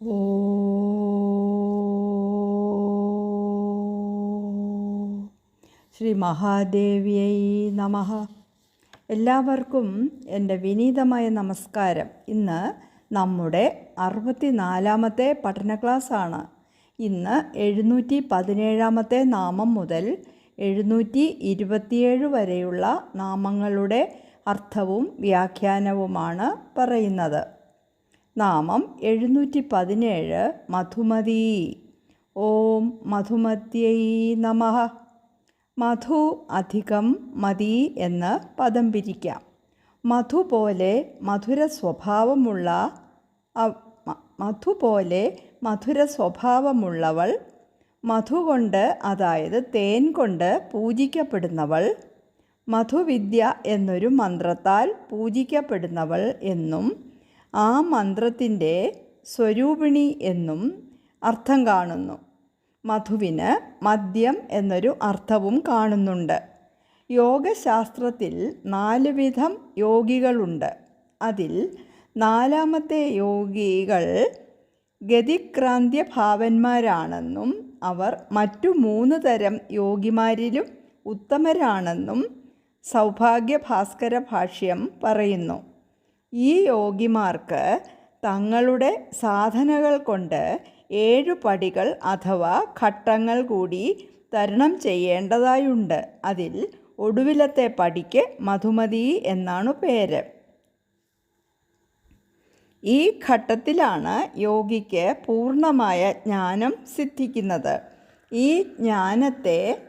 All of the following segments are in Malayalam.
ശ്രീ മഹാദേവിയൈ നമ. എല്ലാവർക്കും എന്റെ വിനീതമായ നമസ്കാരം. ഇന്ന് നമ്മുടെ അറുപത്തിനാലാമത്തെ പഠന ക്ലാസ്സാണ്. ഇന്ന് എഴുന്നൂറ്റി പതിനേഴാമത്തെ നാമം മുതൽ എഴുന്നൂറ്റി ഇരുപത്തിയേഴ് വരെയുള്ള നാമങ്ങളുടെ അർത്ഥവും വ്യാഖ്യാനവുമാണ് പറയുന്നത്. നാമം എഴുന്നൂറ്റി പതിനേഴ് മധുമതി. ഓം മധുമത്യൈ നമ. മധു അധികം മതി എന്ന് പദം പിരിക്കാം. മധു പോലെ മധുര സ്വഭാവമുള്ള മധു പോലെ മധുര സ്വഭാവമുള്ളവൾ മധു കൊണ്ട് അതായത് തേൻ കൊണ്ട് പൂജിക്കപ്പെടുന്നവൾ മധുവിദ്യ എന്നൊരു മന്ത്രത്താൽ പൂജിക്കപ്പെടുന്നവൾ എന്നും ആ മന്ത്രത്തിന്റെ സ്വരൂപിണി എന്നും അർത്ഥം കാണുന്നു. മധുവിന് മദ്യം എന്നൊരു അർത്ഥവും കാണുന്നുണ്ട്. യോഗശാസ്ത്രത്തിൽ നാല് വിധം യോഗികളുണ്ട്. അതിൽ നാലാമത്തെ യോഗികൾ ഗതിക്രാന്ത്യ ഭാവന്മാരാണെന്നും അവർ മറ്റു മൂന്ന് തരം യോഗിമാരിലും ഉത്തമരാണെന്നും സൗഭാഗ്യ ഭാസ്കര ഭാഷ്യം പറയുന്നു. ഈ യോഗിമാർക്ക് തങ്ങളുടെ സാധനകൾ കൊണ്ട് ഏഴു പടികൾ അഥവാ ഘട്ടങ്ങൾ കൂടി തരണം ചെയ്യേണ്ടതായുണ്ട്. അതിൽ ഒടുവിലത്തെ പടിക്ക് മധുമതി എന്നാണ് പേര്. ഈ ഘട്ടത്തിലാണ് യോഗിക്ക് പൂർണമായ ജ്ഞാനം സിദ്ധിക്കുന്നത്. ഈ ജ്ഞാനത്തെ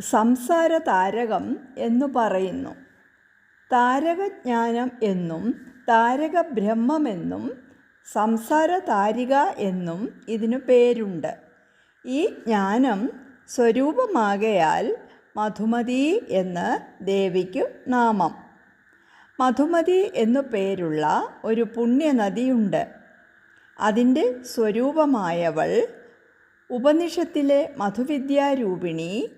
സംസാര താരകം എന്നു പറയുന്നു. താരകജ്ഞാനം എന്നും താരകബ്രഹ്മമെന്നും സംസാര താരിക എന്നും ഇതിനു പേരുണ്ട്. ഈ ജ്ഞാനം സ്വരൂപമാകയാൽ മധുമതി എന്ന് ദേവിക്കു നാമം. മധുമതി എന്നു പേരുള്ള ഒരു പുണ്യനദിയുണ്ട്. അതിന്റെ സ്വരൂപമായവൾ ഉപനിഷത്തിലെ മധുവിദ്യാരൂപിണി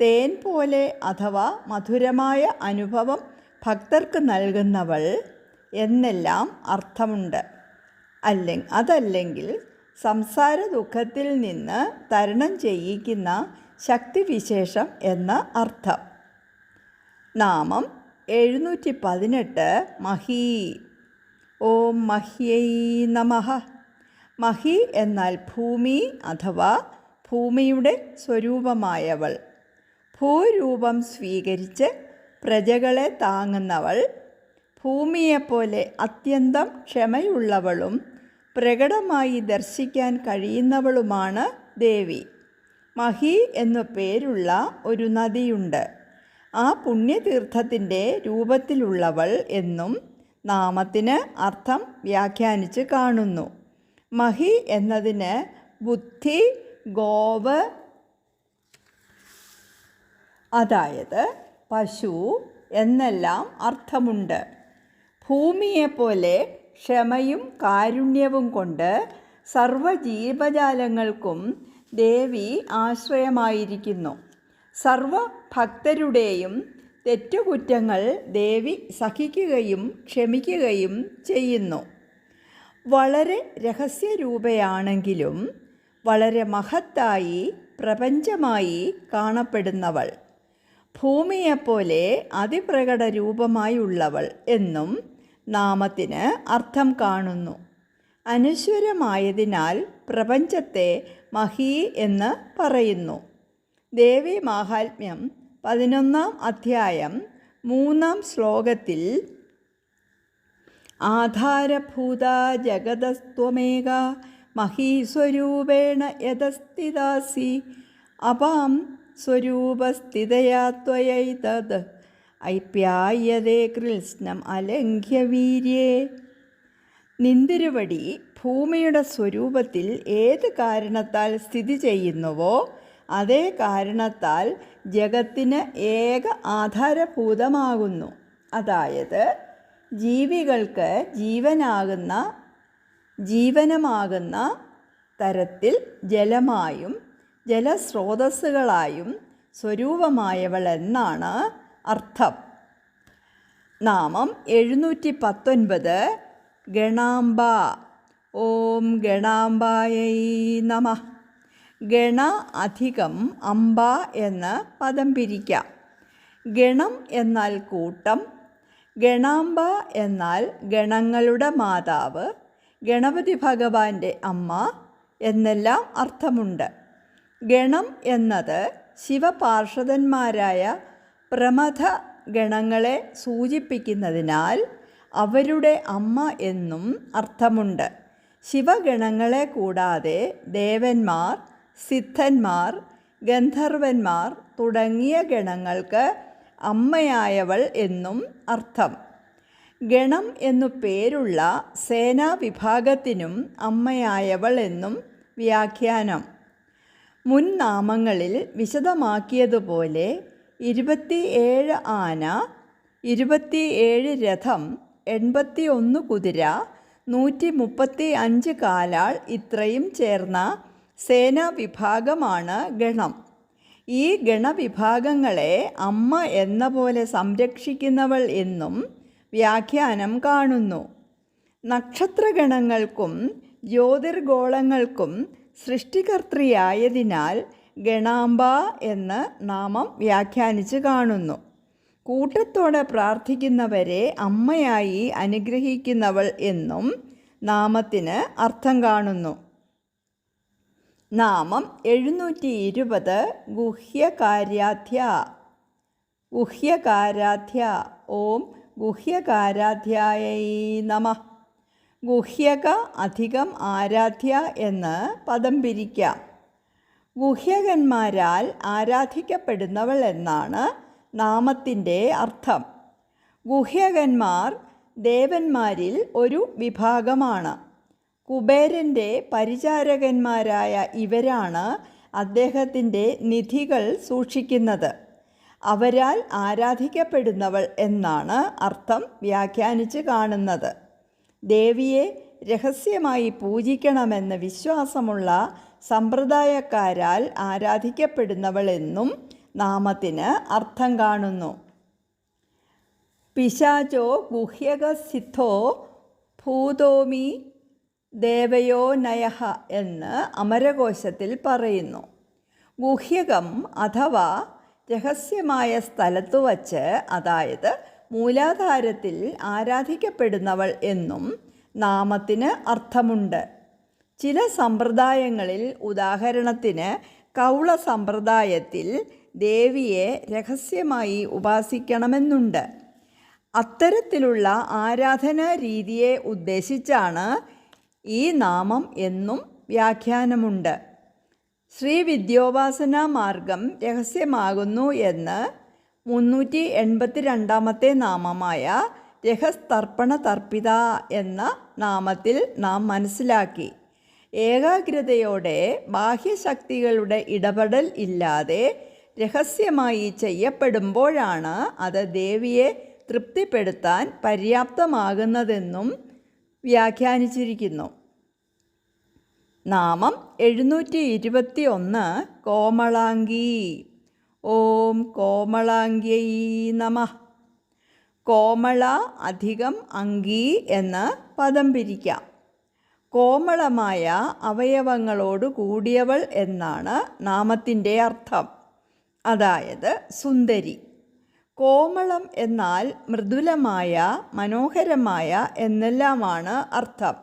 തേൻ പോലെ അഥവാ മധുരമായ അനുഭവം ഭക്തർക്ക് നൽകുന്നവൾ എന്നെല്ലാം അർത്ഥമുണ്ട്. അല്ലെ അതല്ലെങ്കിൽ സംസാര ദുഃഖത്തിൽ നിന്ന് തരണം ചെയ്യിക്കുന്ന ശക്തിവിശേഷം എന്ന അർത്ഥം. നാമം എഴുന്നൂറ്റി പതിനെട്ട് മഹി. ഓം മഹ്യൈ നമഃ. മഹി എന്നാൽ ഭൂമി അഥവാ ഭൂമിയുടെ സ്വരൂപമായവൾ. ഭൂരൂപം സ്വീകരിച്ച് പ്രജകളെ താങ്ങുന്നവൾ ഭൂമിയെപ്പോലെ അത്യന്തം ക്ഷമയുള്ളവളും പ്രകടമായി ദർശിക്കാൻ കഴിയുന്നവളുമാണ് ദേവി. മഹി എന്നു പേരുള്ള ഒരു നദിയുണ്ട്. ആ പുണ്യതീർത്ഥത്തിന്റെ രൂപത്തിലുള്ളവൾ എന്നും നാമത്തിന് അർത്ഥം വ്യാഖ്യാനിച്ച് കാണുന്നു. മഹി എന്നതിന് ബുദ്ധി ഗോവ് അതായത് പശു എന്നെല്ലാം അർത്ഥമുണ്ട്. ഭൂമിയെപ്പോലെ ക്ഷമയും കാരുണ്യവും കൊണ്ട് സർവജീവജാലങ്ങൾക്കും ദേവി ആശ്രയമായിരിക്കുന്നു. സർവഭക്തരുടെയും തെറ്റുകുറ്റങ്ങൾ ദേവി സഹിക്കുകയും ക്ഷമിക്കുകയും ചെയ്യുന്നു. വളരെ രഹസ്യരൂപയാണെങ്കിലും വളരെ മഹത്തായി പ്രപഞ്ചമായി കാണപ്പെടുന്നവൾ. ഭൂമിയെപ്പോലെ അതിപ്രകട രൂപമായുള്ളവൾ എന്നും നാമത്തിന് അർത്ഥം കാണുന്നു. അനശ്വരമായതിനാൽ പ്രപഞ്ചത്തെ മഹി എന്ന് പറയുന്നു. ദേവി മാഹാത്മ്യം പതിനൊന്നാം അധ്യായം മൂന്നാം ശ്ലോകത്തിൽ ആധാരഭൂത ജഗതസ്ത്വമേക മഹീസ്വരൂപേണ യഥസ്ഥിതാസി അപാം സ്വരൂപസ്ഥിതയാ ത്വയൈതത് ഐപ്യായതേ കൃത്സ്നം അലംഘ്യ വീര്യേ. നിന്തിരുവടി ഭൂമിയുടെ സ്വരൂപത്തിൽ ഏത് കാരണത്താൽ സ്ഥിതി ചെയ്യുന്നുവോ അതേ കാരണത്താൽ ജഗത്തിന് ഏക ആധാരഭൂതമാകുന്നു. അതായത് ജീവികൾക്ക് ജീവനാകുന്ന ജീവനമാകുന്ന തരത്തിൽ ജലമായും ജലസ്രോതസ്സുകളായും സ്വരൂപമായവൾ എന്നാണ് അർത്ഥം. നാമം എഴുന്നൂറ്റി പത്തൊൻപത് ഗണാംബ. ഓം ഗണാംബായൈ നമ. ഗണ അധികം അംബ എന്ന് പദം പിരിക്കാം. ഗണം എന്നാൽ കൂട്ടം ഗണാംബ എന്നാൽ ഗണങ്ങളുടെ മാതാവ് ഗണപതി ഭഗവാന്റെ അമ്മ എന്നെല്ലാം അർത്ഥമുണ്ട്. ഗണം എന്നത് ശിവപാർഷദന്മാരായ പ്രമഥ ഗണങ്ങളെ സൂചിപ്പിക്കുന്നതിനാൽ അവരുടെ അമ്മ എന്നും അർത്ഥമുണ്ട്. ശിവഗണങ്ങളെ കൂടാതെ ദേവന്മാർ സിദ്ധന്മാർ ഗന്ധർവന്മാർ തുടങ്ങിയ ഗണങ്ങൾക്ക് അമ്മയായവൾ എന്നും അർത്ഥം. ഗണം എന്നു പേരുള്ള സേനാവിഭാഗത്തിനും അമ്മയായവൾ എന്നും വ്യാഖ്യാനം. മുൻ നാമങ്ങളിൽ വിശദമാക്കിയതുപോലെ ഇരുപത്തിയേഴ് ആന ഇരുപത്തിയേഴ് രഥം എൺപത്തി ഒന്ന് കുതിര നൂറ്റി മുപ്പത്തി അഞ്ച് കാലാൾ ഇത്രയും ചേർന്ന സേനാവിഭാഗമാണ് ഗണം. ഈ ഗണവിഭാഗങ്ങളെ അമ്മ എന്ന പോലെ സംരക്ഷിക്കുന്നവൾ എന്നും വ്യാഖ്യാനം കാണുന്നു. നക്ഷത്രഗണങ്ങൾക്കും ജ്യോതിർഗോളങ്ങൾക്കും സൃഷ്ടികർത്തൃയായതിനാൽ ഗണാംബ എന്ന് നാമം വ്യാഖ്യാനിച്ച് കാണുന്നു. കൂട്ടത്തോടെ പ്രാർത്ഥിക്കുന്നവരെ അമ്മയായി അനുഗ്രഹിക്കുന്നവൾ എന്നും നാമത്തിന് അർത്ഥം കാണുന്നു. നാമം എഴുന്നൂറ്റി ഇരുപത് ഗുഹ്യകാര്യാധ്യ. ഗുഹ്യകാരാധ്യ ഓം ഗുഹ്യകാരാധ്യായൈ നമ. ഗുഹ്യക അധികം ആരാധ്യ എന്ന് പദം പിരിക്കാം. ഗുഹ്യകന്മാരാൽ ആരാധിക്കപ്പെടുന്നവൾ എന്നാണ് നാമത്തിന്റെ അർത്ഥം. ഗുഹ്യകന്മാർ ദേവന്മാരിൽ ഒരു വിഭാഗമാണ്. കുബേരന്റെ പരിചാരകന്മാരായ ഇവരാണ് അദ്ദേഹത്തിന്റെ നിധികൾ സൂക്ഷിക്കുന്നത്. അവരാൽ ആരാധിക്കപ്പെടുന്നവൾ എന്നാണ് അർത്ഥം വ്യാഖ്യാനിച്ച് കാണുന്നത്. ദേവിയെ രഹസ്യമായി പൂജിക്കണമെന്ന് വിശ്വാസമുള്ള സമ്പ്രദായക്കാരാൽ ആരാധിക്കപ്പെടുന്നവളെന്നും നാമത്തിന് അർത്ഥം കാണുന്നു. പിശാചോ ഗുഹ്യകസിദ്ധോ ഭൂതോമി ദേവയോ നയഹ എന്ന് അമരകോശത്തിൽ പറയുന്നു. ഗുഹ്യകം അഥവാ രഹസ്യമായ സ്ഥലത്തു വച്ച് അതായത് മൂലാധാരത്തിൽ ആരാധിക്കപ്പെടുന്നവൾ എന്നും നാമത്തിന് അർത്ഥമുണ്ട്. ചില സമ്പ്രദായങ്ങളിൽ ഉദാഹരണത്തിന് കൗള സമ്പ്രദായത്തിൽ ദേവിയെ രഹസ്യമായി ഉപാസിക്കണമെന്നുണ്ട്. അത്തരത്തിലുള്ള ആരാധന രീതിയെ ഉദ്ദേശിച്ചാണ് ഈ നാമം എന്നും വ്യാഖ്യാനമുണ്ട്. ശ്രീ വിദ്യോപാസന മാർഗം രഹസ്യമാകുന്നു എന്ന് മുന്നൂറ്റി എൺപത്തി രണ്ടാമത്തെ നാമമായ രഹസ്തർപ്പണ തർപ്പിത എന്ന നാമത്തിൽ നാം മനസ്സിലാക്കി. ഏകാഗ്രതയോടെ ബാഹ്യശക്തികളുടെ ഇടപെടൽ ഇല്ലാതെ രഹസ്യമായി ചെയ്യപ്പെടുമ്പോഴാണ് അത് ദേവിയെ തൃപ്തിപ്പെടുത്താൻ പര്യാപ്തമാകുന്നതെന്നും വ്യാഖ്യാനിച്ചിരിക്കുന്നു. നാമം എഴുന്നൂറ്റി ഇരുപത്തി ഒന്ന് കോമളാംഗി. ഓം കോമളാംഗ്യൈ നമ. കോമള അധികം അങ്കി എന്ന് പദം പിരിക്കാം. കോമളമായ അവയവങ്ങളോട് കൂടിയവൾ എന്നാണ് നാമത്തിന്റെ അർത്ഥം. അതായത് സുന്ദരി. കോമളം എന്നാൽ മൃദുലമായ മനോഹരമായ എന്നെല്ലാമാണ് അർത്ഥം.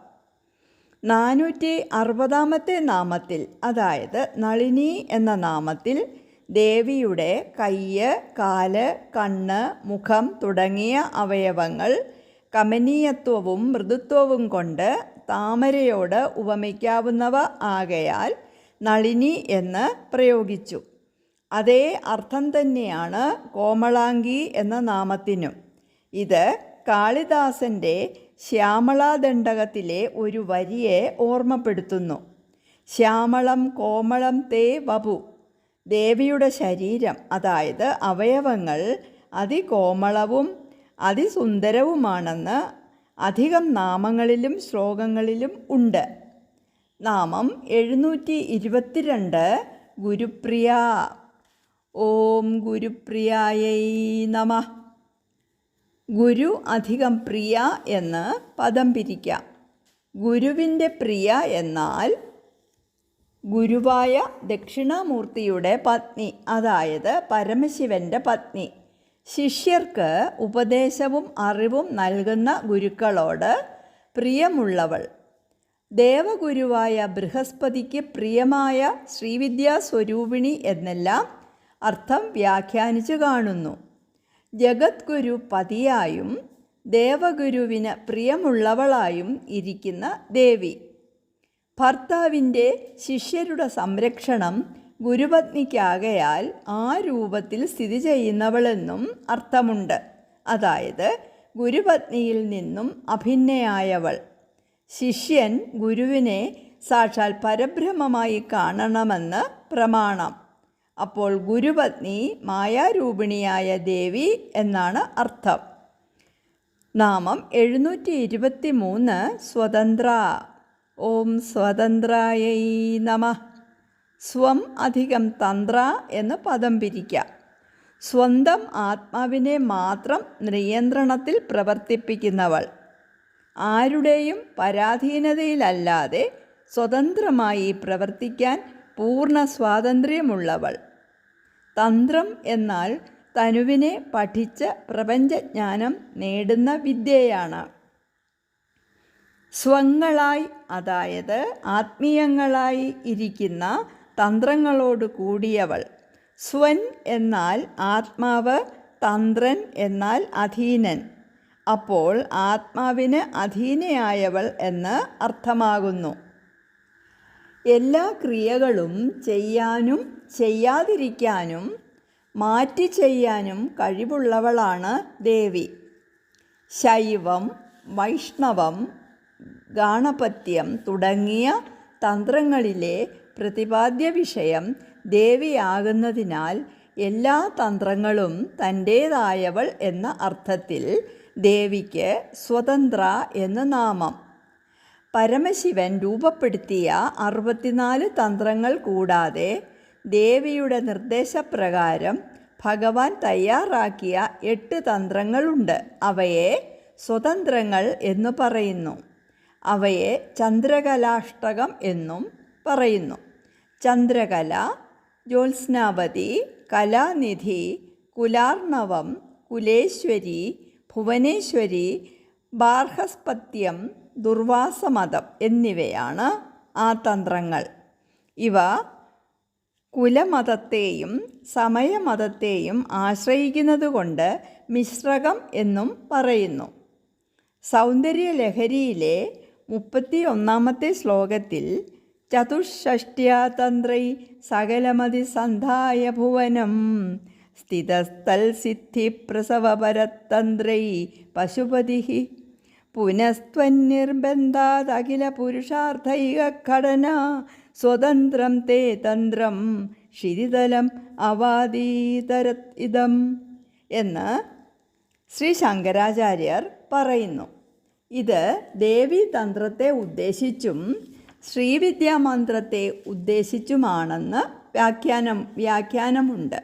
നാനൂറ്റി അറുപതാമത്തെ നാമത്തിൽ അതായത് നളിനി എന്ന നാമത്തിൽ ദേവിയുടെ കയ്യ് കാൽ കണ്ണ് മുഖം തുടങ്ങിയ അവയവങ്ങൾ കമനീയത്വവും മൃദുത്വവും കൊണ്ട് താമരയോട് ഉപമിക്കാവുന്നവ ആകയാൽ നളിനി എന്ന് പ്രയോഗിച്ചു. അതേ അർത്ഥം തന്നെയാണ് കോമളാംഗി എന്ന നാമത്തിനും. ഇത് കാളിദാസന്റെ ശ്യാമളാദണ്ഡകത്തിലെ ഒരു വരിയെ ഓർമ്മപ്പെടുത്തുന്നു. ശ്യാമളം കോമളം തേ വപു. ദേവിയുടെ ശരീരം അതായത് അവയവങ്ങൾ അതികോമളവും അതിസുന്ദരവുമാണെന്ന് അധികം നാമങ്ങളിലും ശ്ലോകങ്ങളിലും ഉണ്ട്. നാമം എഴുന്നൂറ്റി ഇരുപത്തിരണ്ട് ഗുരുപ്രിയ. ഓം ഗുരുപ്രിയായൈ നമ. ഗുരു അധികം പ്രിയ എന്ന് പദം പിരിക്കാം. ഗുരുവിന്റെ പ്രിയ എന്നാൽ ഗുരുവായ ദക്ഷിണാമൂർത്തിയുടെ പത്നി അതായത് പരമശിവന്റെ പത്നി. ശിഷ്യർക്ക് ഉപദേശവും അറിവും നൽകുന്ന ഗുരുക്കളോട് പ്രിയമുള്ളവൾ. ദേവഗുരുവായ ബൃഹസ്പതിക്ക് പ്രിയമായ ശ്രീവിദ്യാസ്വരൂപിണി എന്നെല്ലാം അർത്ഥം വ്യാഖ്യാനിച്ചു കാണുന്നു. ജഗദ്ഗുരു പതിയായും ദേവഗുരുവിന് പ്രിയമുള്ളവളായും ഇരിക്കുന്ന ദേവി. ഭർത്താവിന്റെ ശിഷ്യരുടെ സംരക്ഷണം ഗുരുപത്നിക്കാകയാൽ ആ രൂപത്തിൽ സ്ഥിതി ചെയ്യുന്നവളെന്നും അർത്ഥമുണ്ട്. അതായത് ഗുരുപത്നിയിൽ നിന്നും അഭിന്നയായവൾ. ശിഷ്യൻ ഗുരുവിനെ സാക്ഷാൽ പരബ്രഹ്മമായി കാണണമെന്ന് പ്രമാണം. അപ്പോൾ ഗുരുപത്നി മായാരൂപിണിയായ ദേവി എന്നാണ് അർത്ഥം. നാമം എഴുന്നൂറ്റി ഇരുപത്തി മൂന്ന് സ്വതന്ത്ര. ഓം സ്വതന്ത്രായൈ നമ. സ്വം അധികം തന്ത്ര എന്ന് പദം പിരിക്കാം. സ്വന്തം ആത്മാവിനെ മാത്രം നിയന്ത്രണത്തിൽ പ്രവർത്തിപ്പിക്കുന്നവൾ. ആരുടെയും പരാധീനതയിലല്ലാതെ സ്വതന്ത്രമായി പ്രവർത്തിക്കാൻ പൂർണ സ്വാതന്ത്ര്യമുള്ളവൾ. തന്ത്രം എന്നാൽ തനുവിനെ പഠിച്ച പ്രപഞ്ചജ്ഞാനം നേടുന്ന വിദ്യയാണ്. സ്വങ്ങളായി അതായത് ആത്മീയങ്ങളായി ഇരിക്കുന്ന തന്ത്രങ്ങളോട് കൂടിയവൾ. സ്വൻ എന്നാൽ ആത്മാവ് തന്ത്രൻ എന്നാൽ അധീനൻ. അപ്പോൾ ആത്മാവിന് അധീനയായവൾ എന്ന് അർത്ഥമാകുന്നു. എല്ലാ ക്രിയകളും ചെയ്യാനും ചെയ്യാതിരിക്കാനും മാറ്റി ചെയ്യാനും കഴിവുള്ളവളാണ് ദേവി. ശൈവം വൈഷ്ണവം ഗാണപത്യം തുടങ്ങിയ തന്ത്രങ്ങളിലെ പ്രതിപാദ്യ വിഷയം ദേവിയാകുന്നതിനാൽ എല്ലാ തന്ത്രങ്ങളും തന്റേതായവൾ എന്ന അർത്ഥത്തിൽ ദേവിക്ക് സ്വതന്ത്ര എന്ന നാമം. പരമശിവൻ രൂപപ്പെടുത്തിയ അറുപത്തിനാല് തന്ത്രങ്ങൾ കൂടാതെ ദേവിയുടെ നിർദ്ദേശപ്രകാരം ഭഗവാൻ തയ്യാറാക്കിയ എട്ട് തന്ത്രങ്ങളുണ്ട്. അവയെ സ്വതന്ത്രങ്ങൾ എന്ന് പറയുന്നു. അവയെ ചന്ദ്രകലാഷ്ടകം എന്നും പറയുന്നു. ചന്ദ്രകല ജ്യോത്സ്നാവതി കലാനിധി കുലാർണവം കുലേശ്വരി ഭുവനേശ്വരി ബാർഹസ്പത്യം ദുർവാസമതം എന്നിവയാണ് ആ തന്ത്രങ്ങൾ. ഇവ കുലമതത്തെയും സമയമതത്തെയും ആശ്രയിക്കുന്നതുകൊണ്ട് മിശ്രകം എന്നും പറയുന്നു. സൗന്ദര്യലഹരിയിലെ മുപ്പത്തി ഒന്നാമത്തെ ശ്ലോകത്തിൽ ചതുഷ്ഷ്ട്യാതന്ത്രൈ സകലമതി സന്ധായ ഭുവനം സ്ഥിതസ്ഥൽ സിദ്ധി പ്രസവപരതന്ത്രൈ പശുപതി. പുനസ്ത്വന്നിർബന്ധാതഖില പുരുഷാർത്ഥൈക ഘടന സ്വതന്ത്രം തേ തന്ത്രം ക്ഷിതിതലം അവാദീതരത് ഇതം എന്ന് ശ്രീ ശങ്കരാചാര്യർ പറയുന്നു. ഇത് ദേവീതന്ത്രത്തെ ഉദ്ദേശിച്ചും ശ്രീവിദ്യാമന്ത്രത്തെ ഉദ്ദേശിച്ചുമാണെന്ന് വ്യാഖ്യാനം വ്യാഖ്യാനമുണ്ട്.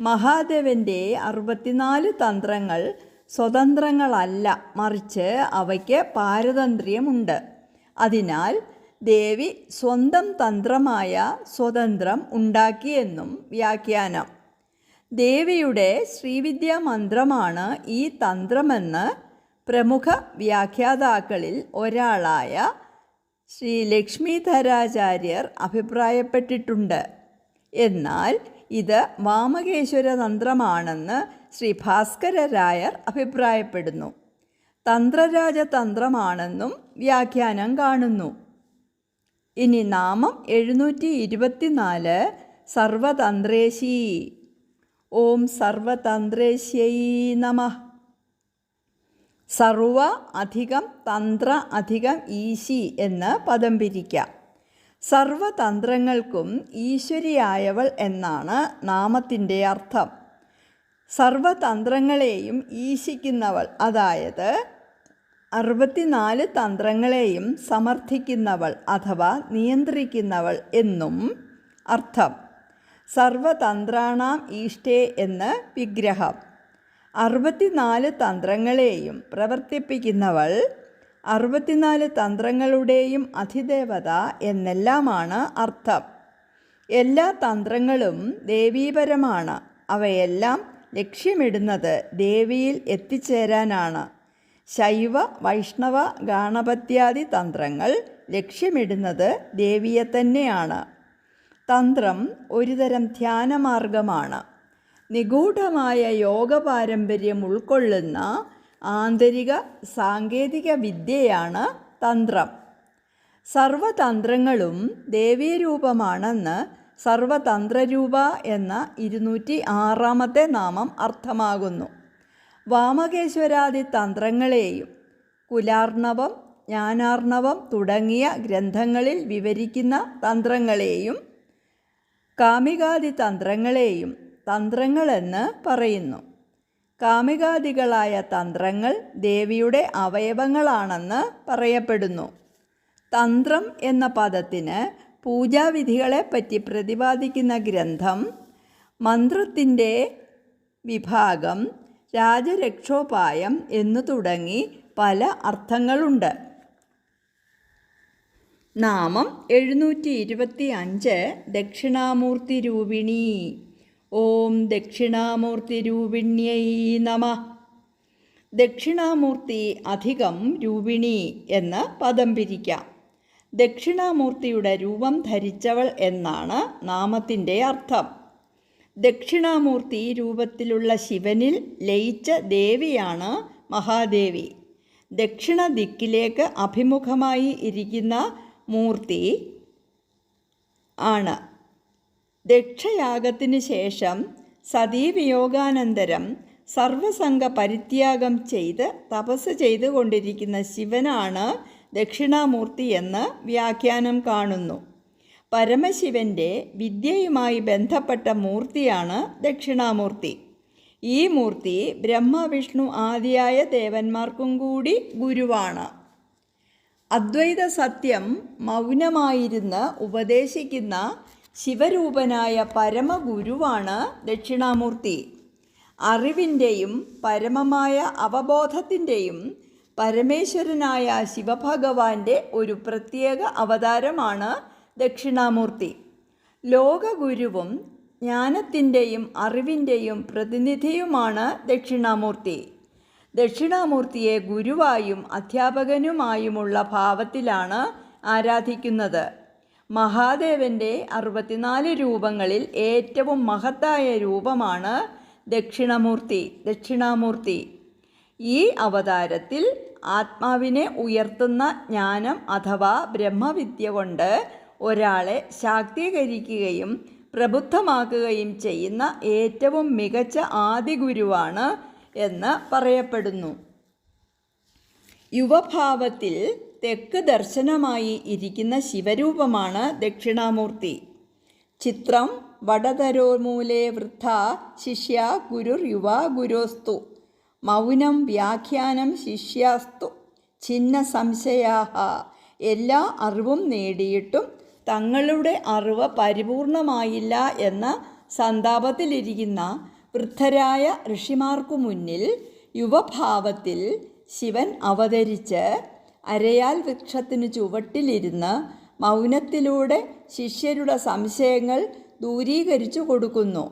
മഹാദേവന്റെ അറുപത്തിനാല് തന്ത്രങ്ങൾ സ്വതന്ത്രങ്ങളല്ല മറിച്ച് അവയ്ക്ക് പാരതന്ത്ര്യമുണ്ട്. അതിനാൽ ദേവി സ്വന്തം തന്ത്രമായ സ്വതന്ത്രം ഉണ്ടാക്കിയെന്നും വ്യാഖ്യാനം. ദേവിയുടെ ശ്രീവിദ്യാ മന്ത്രമാണ് ഈ തന്ത്രമെന്ന് പ്രമുഖ വ്യാഖ്യാതാക്കളിൽ ഒരാളായ ശ്രീ ലക്ഷ്മീധരാചാര്യർ അഭിപ്രായപ്പെട്ടിട്ടുണ്ട്. എന്നാൽ ഇത് വാമകേശ്വര തന്ത്രമാണെന്ന് ശ്രീ ഭാസ്കര രായർ അഭിപ്രായപ്പെടുന്നു. തന്ത്രരാജതന്ത്രമാണെന്നും വ്യാഖ്യാനം കാണുന്നു. ഇനി നാമം എഴുന്നൂറ്റി ഇരുപത്തിനാല് സർവതന്ത്രേശീ. ഓം സർവതന്ത്രേശ്യൈ നമ. സർവ അധികം തന്ത്ര അധികം ഈശി എന്ന് പദം പിരിക്കാം. സർവതന്ത്രങ്ങൾക്കും ഈശ്വരിയായവൾ എന്നാണ് നാമത്തിന്റെ അർത്ഥം. സർവതന്ത്രങ്ങളെയും ഈശിക്കുന്നവൾ അതായത് അറുപത്തിനാല് തന്ത്രങ്ങളെയും സമർത്ഥിക്കുന്നവൾ അഥവാ നിയന്ത്രിക്കുന്നവൾ എന്നും അർത്ഥം. സർവതന്ത്രാണാം ഈഷ്ടേ എന്ന് വിഗ്രഹം. അറുപത്തിനാല് തന്ത്രങ്ങളെയും പ്രവർത്തിപ്പിക്കുന്നവൾ അറുപത്തിനാല് തന്ത്രങ്ങളുടെയും അധിദേവത എന്നെല്ലാമാണ് അർത്ഥം. എല്ലാ തന്ത്രങ്ങളും ദേവീപരമാണ്. അവയെല്ലാം ലക്ഷ്യമിടുന്നത് ദേവിയിൽ എത്തിച്ചേരാനാണ്. ശൈവ വൈഷ്ണവ ഗാണപത്യാദി തന്ത്രങ്ങൾ ലക്ഷ്യമിടുന്നത് ദേവിയെ തന്നെയാണ്. തന്ത്രം ഒരുതരം ധ്യാനമാർഗമാണ്. നിഗൂഢമായ യോഗ പാരമ്പര്യം ഉൾക്കൊള്ളുന്ന ആന്തരിക സാങ്കേതിക വിദ്യയാണ് തന്ത്രം. സർവതന്ത്രങ്ങളും ദേവീരൂപമാണെന്ന് സർവതന്ത്രരൂപ എന്ന ഇരുന്നൂറ്റി ആറാമത്തെ നാമം അർത്ഥമാകുന്നു. വാമകേശ്വരാദി തന്ത്രങ്ങളെയും കുലാർണവം ജ്ഞാനാർണവം തുടങ്ങിയ ഗ്രന്ഥങ്ങളിൽ വിവരിക്കുന്ന തന്ത്രങ്ങളെയും കാമികാദി തന്ത്രങ്ങളെയും തന്ത്രങ്ങളെന്ന് പറയുന്നു. കാമികാദികളായ തന്ത്രങ്ങൾ ദേവിയുടെ അവയവങ്ങളാണെന്ന് പറയപ്പെടുന്നു. തന്ത്രം എന്ന പദത്തിന് പൂജാവിധികളെപ്പറ്റി പ്രതിപാദിക്കുന്ന ഗ്രന്ഥം മന്ത്രത്തിന്റെ വിഭാഗം രാജരക്ഷോപായം എന്നു തുടങ്ങി പല അർത്ഥങ്ങളുണ്ട്. നാമം എഴുന്നൂറ്റി ഇരുപത്തി അഞ്ച് ദക്ഷിണാമൂർത്തി രൂപിണി ഓം ദക്ഷിണാമൂർത്തി രൂപിണ്യൈ നമ. ദക്ഷിണാമൂർത്തി അധികം രൂപിണി എന്ന് പദം പിരിക്കാം. ദക്ഷിണാമൂർത്തിയുടെ രൂപം ധരിച്ചവൾ എന്നാണ് നാമത്തിന്റെ അർത്ഥം. ദക്ഷിണാമൂർത്തി രൂപത്തിലുള്ള ശിവനിൽ ലയിച്ച ദേവിയാണ് മഹാദേവി. ദക്ഷിണ ദിക്കിലേക്ക് അഭിമുഖമായി ഇരിക്കുന്ന മൂർത്തി ആണ്. ദക്ഷയാഗത്തിന് ശേഷം സതീവിയോഗാനന്തരം സർവസംഘ പരിത്യാഗം ചെയ്ത് തപസ് ചെയ്തുകൊണ്ടിരിക്കുന്ന ശിവനാണ് ദക്ഷിണാമൂർത്തി എന്ന് വ്യാഖ്യാനം കാണുന്നു. പരമശിവന്റെ വിദ്യയുമായി ബന്ധപ്പെട്ട മൂർത്തിയാണ് ദക്ഷിണാമൂർത്തി. ഈ മൂർത്തി ബ്രഹ്മവിഷ്ണു ആദിയായ ദേവന്മാർക്കും കൂടി ഗുരുവാണ്. അദ്വൈത സത്യം മൗനമായിരുന്ന് ഉപദേശിക്കുന്ന ശിവരൂപനായ പരമഗുരുവാണ് ദക്ഷിണാമൂർത്തി. അറിവിന്റെയും പരമമായ അവബോധത്തിന്റെയും പരമേശ്വരനായ ശിവഭഗവാന്റെ ഒരു പ്രത്യേക അവതാരമാണ് ദക്ഷിണാമൂർത്തി. ലോകഗുരുവും ജ്ഞാനത്തിന്റെയും അറിവിന്റെയും പ്രതിനിധിയുമാണ് ദക്ഷിണാമൂർത്തി. ദക്ഷിണാമൂർത്തിയെ ഗുരുവായും അധ്യാപകനുമായുമുള്ള ഭാവത്തിലാണ് ആരാധിക്കുന്നത്. മഹാദേവന്റെ അറുപത്തിനാല് രൂപങ്ങളിൽ ഏറ്റവും മഹത്തായ രൂപമാണ് ദക്ഷിണമൂർത്തി ദക്ഷിണാമൂർത്തി. ഈ അവതാരത്തിൽ ആത്മാവിനെ ഉയർത്തുന്ന ജ്ഞാനം അഥവാ ബ്രഹ്മവിദ്യ കൊണ്ട് ഒരാളെ ശാക്തീകരിക്കുകയും പ്രബുദ്ധമാക്കുകയും ചെയ്യുന്ന ഏറ്റവും മികച്ച ആദിഗുരുവാണ് എന്ന് പറയപ്പെടുന്നു. യുവഭാവത്തിൽ തെക്ക് ദർശനമായി ഇരിക്കുന്ന ശിവരൂപമാണ് ദക്ഷിണാമൂർത്തി. ചിത്രം വടതരോമൂലേ വൃദ്ധ ശിഷ്യ ഗുരുർ യുവ ഗുരോസ്തു. മൗനം വ്യാഖ്യാനം ശിഷ്യാസ്തു. ചിഹ്ന സംശയാഹ. എല്ലാ അറിവും നേടിയിട്ടും തങ്ങളുടെ അറിവ് പരിപൂർണമായില്ല എന്ന സന്താപത്തിലിരിക്കുന്ന വൃദ്ധരായ ഋഷിമാർക്കു മുന്നിൽ യുവഭാവത്തിൽ ശിവൻ അവതരിച്ച് അരയാൽ വൃക്ഷത്തിനു ചുവട്ടിലിരുന്ന് മൗനത്തിലൂടെ ശിഷ്യരുടെ സംശയങ്ങൾ ദൂരീകരിച്ചു കൊടുക്കുന്നു.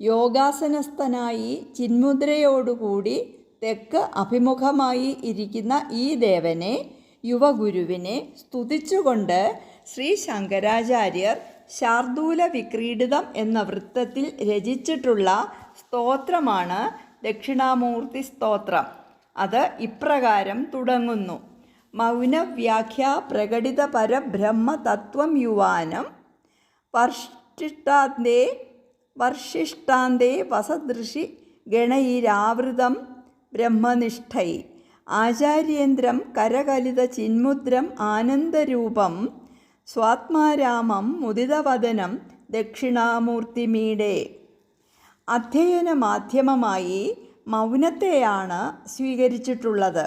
യോഗാസനസ്ഥനായി ചിന്മുദ്രയോടുകൂടി തെക്ക് അഭിമുഖമായി ഇരിക്കുന്ന ഈ ദേവനെ യുവഗുരുവിനെ സ്തുതിച്ചുകൊണ്ട് ശ്രീ ശങ്കരാചാര്യർ ശാർദൂല വിക്രീഡിതം എന്ന വൃത്തത്തിൽ രചിച്ചിട്ടുള്ള സ്തോത്രമാണ് ദക്ഷിണാമൂർത്തി സ്തോത്രം. അത് ഇപ്രകാരം തുടങ്ങുന്നു. മൗനവ്യാഖ്യ പ്രകടിത പരബ്രഹ്മതത്വം യുവാനം വർഷിഷ്ടാന്തേ വർഷിഷ്ടാന്തേ വസദൃശി ഗണൈരാവൃതം ബ്രഹ്മനിഷ്ഠൈ. ആചാര്യേന്ദ്രം കരകലിത ചിന്മുദ്രം ആനന്ദരൂപം സ്വാത്മാരാമം മുദിതവദനം ദക്ഷിണാമൂർത്തിമീടെ. അധ്യയന മാധ്യമമായി മൗനത്തെയാണ് സ്വീകരിച്ചിട്ടുള്ളത്.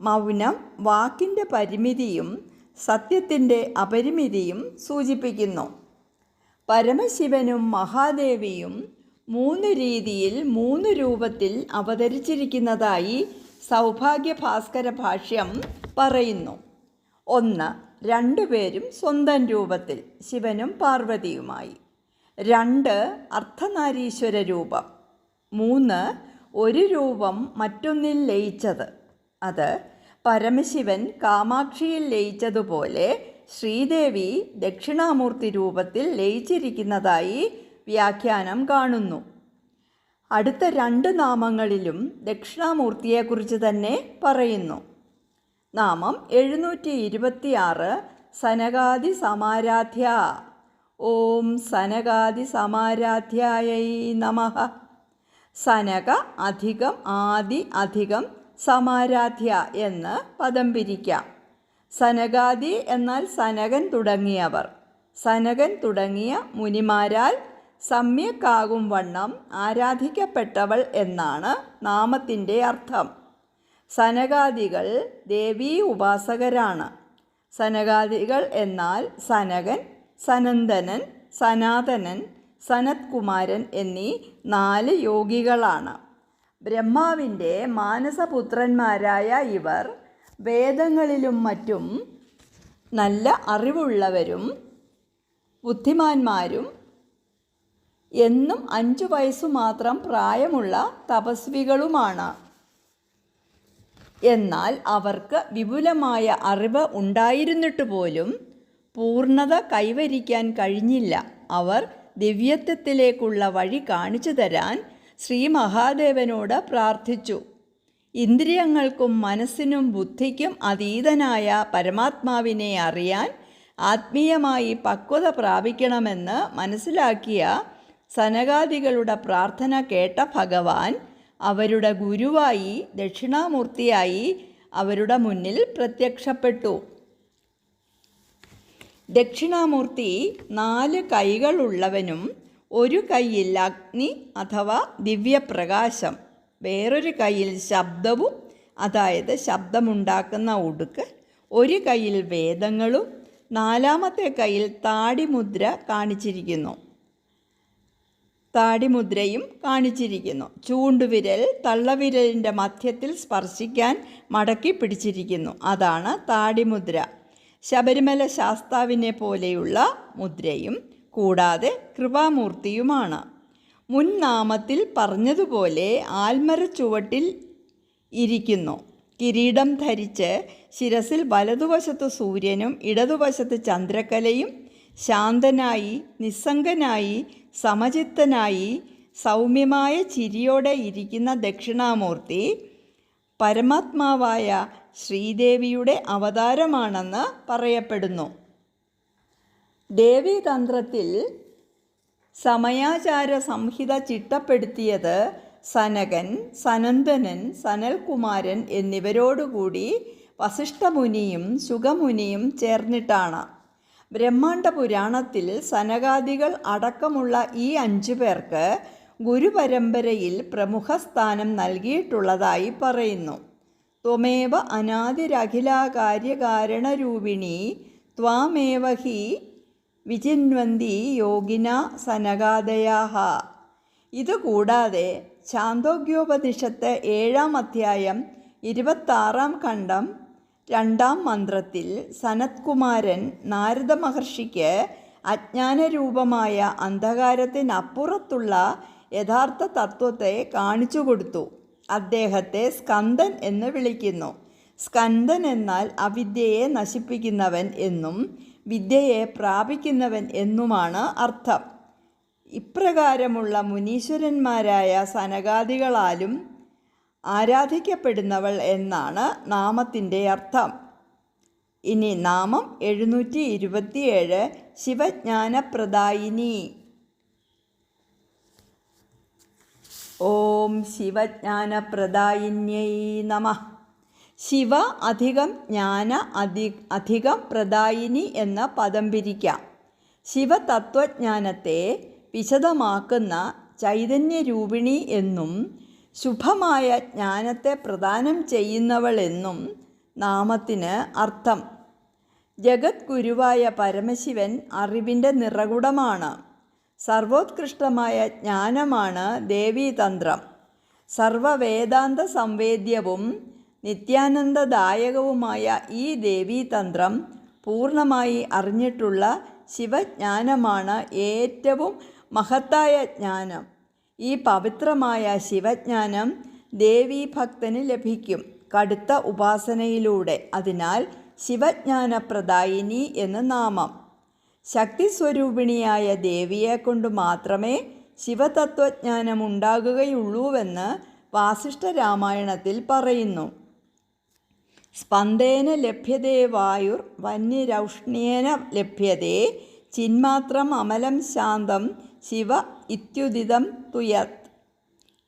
മൗനം വാക്കിന്റെ പരിമിതിയും സത്യത്തിന്റെ അപരിമിതിയും സൂചിപ്പിക്കുന്നു. പരമശിവനും മഹാദേവിയും മൂന്ന് രീതിയിൽ മൂന്ന് രൂപത്തിൽ അവതരിച്ചിരിക്കുന്നതായി സൗഭാഗ്യ ഭാസ്കര ഭാഷ്യം പറയുന്നു. ഒന്ന് രണ്ടുപേരും സ്വന്തം രൂപത്തിൽ ശിവനും പാർവതിയുമായി. രണ്ട് അർത്ഥനാരീശ്വര രൂപം. മൂന്ന് ഒരു രൂപം മറ്റൊന്നിൽ ലയിച്ചത്. അത് പരമശിവൻ കാമാക്ഷിയിൽ ലയിച്ചതുപോലെ ശ്രീദേവി ദക്ഷിണാമൂർത്തി രൂപത്തിൽ ലയിച്ചിരിക്കുന്നതായി വ്യാഖ്യാനം കാണുന്നു. അടുത്ത രണ്ട് നാമങ്ങളിലും ദക്ഷിണാമൂർത്തിയെക്കുറിച്ച് തന്നെ പറയുന്നു. നാമം എഴുന്നൂറ്റി ഇരുപത്തിയാറ് സനകാദി സമാരാധ്യ. ഓം സനകാദി സമാരാധ്യായൈ നമ. സനക അധികം ആദി അധികം സമാരാധ്യ എന്ന് പദം പിരിക്കാം. സനകാദി എന്നാൽ സനകൻ തുടങ്ങിയവർ. സനകൻ തുടങ്ങിയ മുനിമാരാൽ സമ്യക്കാകും വണ്ണം ആരാധിക്കപ്പെട്ടവൾ എന്നാണ് നാമത്തിന്റെ അർത്ഥം. സനകാദികൾ ദേവീ ഉപാസകരാണ്. സനകാദികൾ എന്നാൽ സനകൻ സനന്ദനൻ സനാതനൻ സനത്കുമാരൻ എന്നീ നാല് യോഗികളാണ്. ബ്രഹ്മാവിന്റെ മാനസപുത്രന്മാരായ ഇവർ വേദങ്ങളിലും മറ്റും നല്ല അറിവുള്ളവരും ബുദ്ധിമാന്മാരും എന്നും അഞ്ചു വയസ്സു മാത്രം പ്രായമുള്ള തപസ്വികളുമാണ്. എന്നാൽ അവർക്ക് വിപുലമായ അറിവ് ഉണ്ടായിരുന്നിട്ട് പോലും പൂർണത കൈവരിക്കാൻ കഴിഞ്ഞില്ല. അവർ ദിവ്യത്വത്തിലേക്കുള്ള വഴി കാണിച്ചു തരാൻ ശ്രീ മഹാദേവനോട് പ്രാർത്ഥിച്ചു. ഇന്ദ്രിയങ്ങൾക്കും മനസ്സിനും ബുദ്ധിക്കും അതീതനായ പരമാത്മാവിനെ അറിയാൻ ആത്മീയമായി പക്വത പ്രാപിക്കണമെന്ന് മനസ്സിലാക്കിയ സനകാദികളുടെ പ്രാർത്ഥന കേട്ട ഭഗവാൻ അവരുടെ ഗുരുവായി ദക്ഷിണാമൂർത്തിയായി അവരുടെ മുന്നിൽ പ്രത്യക്ഷപ്പെട്ടു. ദക്ഷിണാമൂർത്തി നാല് കൈകളുള്ളവനും ഒരു കൈയിൽ അഗ്നി അഥവാ ദിവ്യപ്രകാശം വേറൊരു കൈയിൽ ശബ്ദവും അതായത് ശബ്ദമുണ്ടാക്കുന്ന ഉടുക്ക് ഒരു കൈയിൽ വേദങ്ങളും നാലാമത്തെ കയ്യിൽ താടിമുദ്ര കാണിച്ചിരിക്കുന്നു. താടിമുദ്രയും കാണിച്ചിരിക്കുന്നു. ചൂണ്ടുവിരൽ തള്ളവിരലിന്റെ മധ്യത്തിൽ സ്പർശിക്കാൻ മടക്കി പിടിച്ചിരിക്കുന്നു. അതാണ് താടിമുദ്ര. ശബരിമല ശാസ്താവിനെ പോലെയുള്ള മുദ്രയും കൂടാതെ കൃപാമൂർത്തിയുമാണ്. മുൻ നാമത്തിൽ പറഞ്ഞതുപോലെ ആൽമര ചുവട്ടിൽ ഇരിക്കുന്നു. കിരീടം ധരിച്ച് ശിരസിൽ വലതുവശത്ത് സൂര്യനും ഇടതുവശത്ത് ചന്ദ്രക്കലയും ശാന്തനായി നിസ്സംഗനായി സമചിത്തനായി സൗമ്യമായ ചിരിയോടെ ഇരിക്കുന്ന ദക്ഷിണാമൂർത്തി പരമാത്മാവായ ശ്രീദേവിയുടെ അവതാരമാണെന്ന് പറയപ്പെടുന്നു. ദേവീതന്ത്രത്തിൽ സമയാചാര സംഹിത ചിട്ടപ്പെടുത്തിയത് സനകൻ സനന്ദനൻ സനൽകുമാരൻ എന്നിവരോടുകൂടി വസിഷ്ഠമുനിയും സുഖമുനിയും ചേർന്നിട്ടാണ്. ബ്രഹ്മാണ്ട പുരാണത്തിൽ സനകാദികൾ അടക്കമുള്ള ഈ അഞ്ചു പേർക്ക് ഗുരുപരമ്പരയിൽ പ്രമുഖ സ്ഥാനം നൽകിയിട്ടുള്ളതായി പറയുന്നു. ത്വമേവ അനാദിരഖിലാകാര്യകാരണരൂപിണി ത്വാമേവ ഹി വിചിന്വന്തി യോഗിന സനകാദയാഹ. ഇതുകൂടാതെ ചാന്തോഗ്യോപനിഷത്ത് ഏഴാം അധ്യായം ഇരുപത്താറാം ഖണ്ഡം രണ്ടാം മന്ത്രത്തിൽ സനത്കുമാരൻ നാരദ മഹർഷിക്ക് അജ്ഞാനരൂപമായ അന്ധകാരത്തിനപ്പുറത്തുള്ള യഥാർത്ഥ തത്വത്തെ കാണിച്ചു കൊടുത്തു. അദ്ദേഹത്തെ സ്കന്ദൻ എന്ന് വിളിക്കുന്നു. സ്കന്ദൻ എന്നാൽ അവിദ്യയെ നശിപ്പിക്കുന്നവൻ എന്നും വിദ്യയെ പ്രാപിക്കുന്നവൻ എന്നുമാണ് അർത്ഥം. ഇപ്രകാരമുള്ള മുനീശ്വരന്മാരായ സനകാദികളാലും ആരാധിക്കപ്പെടുന്നവൾ എന്നാണ് നാമത്തിന്റെ അർത്ഥം. ഇനി നാമം എഴുന്നൂറ്റി ഇരുപത്തിയേഴ് ശിവജ്ഞാനപ്രദായിനി. ഓം ശിവജ്ഞാനപ്രദായിന്യൈ നമ. ശിവ അധികം ജ്ഞാന അധി അധികം പ്രദായിനി എന്ന പദം പിരിക്കാം. ശിവതത്വജ്ഞാനത്തെ വിശദമാക്കുന്ന ചൈതന്യരൂപിണി എന്നും ശുഭമായ ജ്ഞാനത്തെ പ്രദാനം ചെയ്യുന്നവൾ എന്നും നാമത്തിന് അർത്ഥം. ജഗദ്ഗുരുവായ പരമശിവൻ അറിവിന്റെ നിറകുടമാണ്. സർവോത്കൃഷ്ടമായ ജ്ഞാനമാണ് ദേവീതന്ത്രം. സർവവേദാന്ത സംവേദ്യവും നിത്യാനന്ദദായകവുമായ ഈ ദേവീതന്ത്രം പൂർണമായി അറിഞ്ഞിട്ടുള്ള ശിവജ്ഞാനമാണ് ഏറ്റവും മഹത്തായ ജ്ഞാനം. ഈ പവിത്രമായ ശിവജ്ഞാനം ദേവീഭക്തന് ലഭിക്കും കടുത്ത ഉപാസനയിലൂടെ. അതിനാൽ ശിവജ്ഞാനപ്രദായിനി എന്ന് നാമം. ശക്തിസ്വരൂപിണിയായ ദേവിയെ കൊണ്ട് മാത്രമേ ശിവതത്വജ്ഞാനം ഉണ്ടാകുകയുള്ളൂവെന്ന് വാസിഷ്ഠ രാമായണത്തിൽ പറയുന്നു. സ്പന്ദേന ലഭ്യതേ വായുർ വന്യരൗഷ്ണ്യേന ലഭ്യതേ ചിന്മാത്രം അമലം ശാന്തം ശിവ ഇത്യുദിതം തുയത്.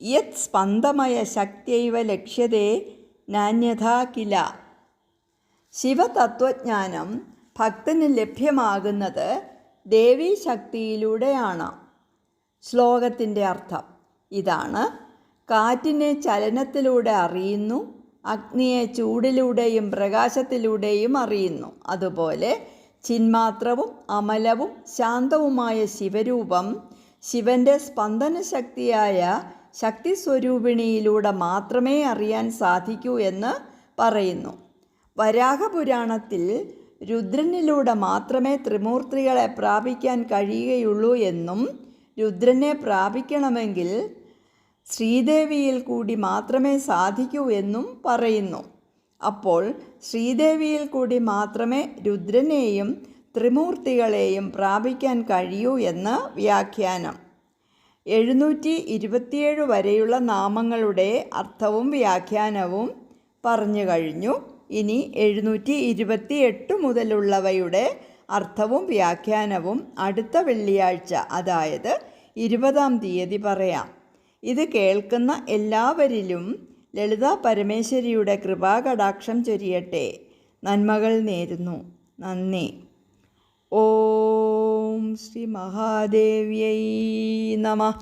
യത് സ്പന്ദമയ ശക്തിയൈവ ലക്ഷ്യതേ നാന്യഥാ കില. ശിവതത്വജ്ഞാനം ഭക്തന് ലഭ്യമാകുന്നത് ദേവീശക്തിയിലൂടെയാണ് ശ്ലോകത്തിന്റെ അർത്ഥം ഇതാണ്. കാറ്റിനെ ചലനത്തിലൂടെ അറിയുന്നു അഗ്നിയെ ചൂടിലൂടെയും പ്രകാശത്തിലൂടെയും അറിയുന്നു. അതുപോലെ ചിന്മാത്രവും അമലവും ശാന്തവുമായ ശിവരൂപം ശിവന്റെ സ്പന്ദന ശക്തിയായ ശക്തിസ്വരൂപിണിയിലൂടെ മാത്രമേ അറിയാൻ സാധിക്കൂ എന്ന് പറയുന്നു. വരാഹപുരാണത്തിൽ രുദ്രനിലൂടെ മാത്രമേ ത്രിമൂർത്തികളെ പ്രാപിക്കാൻ കഴിയുകയുള്ളൂ എന്നും രുദ്രനെ പ്രാപിക്കണമെങ്കിൽ ശ്രീദേവിയിൽ കൂടി മാത്രമേ സാധിക്കൂ എന്നും പറയുന്നു. അപ്പോൾ ശ്രീദേവിയിൽ കൂടി മാത്രമേ രുദ്രനെയും ത്രിമൂർത്തികളെയും പ്രാപിക്കാൻ കഴിയൂ എന്ന് വ്യാഖ്യാനം. എഴുന്നൂറ്റി ഇരുപത്തിയേഴ് വരെയുള്ള നാമങ്ങളുടെ അർത്ഥവും വ്യാഖ്യാനവും പറഞ്ഞു കഴിഞ്ഞു. ഇനി എഴുന്നൂറ്റി ഇരുപത്തി എട്ട് മുതലുള്ളവയുടെ അർത്ഥവും വ്യാഖ്യാനവും അടുത്ത വെള്ളിയാഴ്ച അതായത് ഇരുപതാം തീയതി പറയാം. ഇത് കേൾക്കുന്ന എല്ലാവരിലും ലളിത പരമേശ്വരിയുടെ കൃപാകടാക്ഷം ചൊരിയട്ടെ. നന്മകൾ നേരുന്നു. നന്ദി. ഓം ശ്രീ മഹാദേവ്യൈ നമ.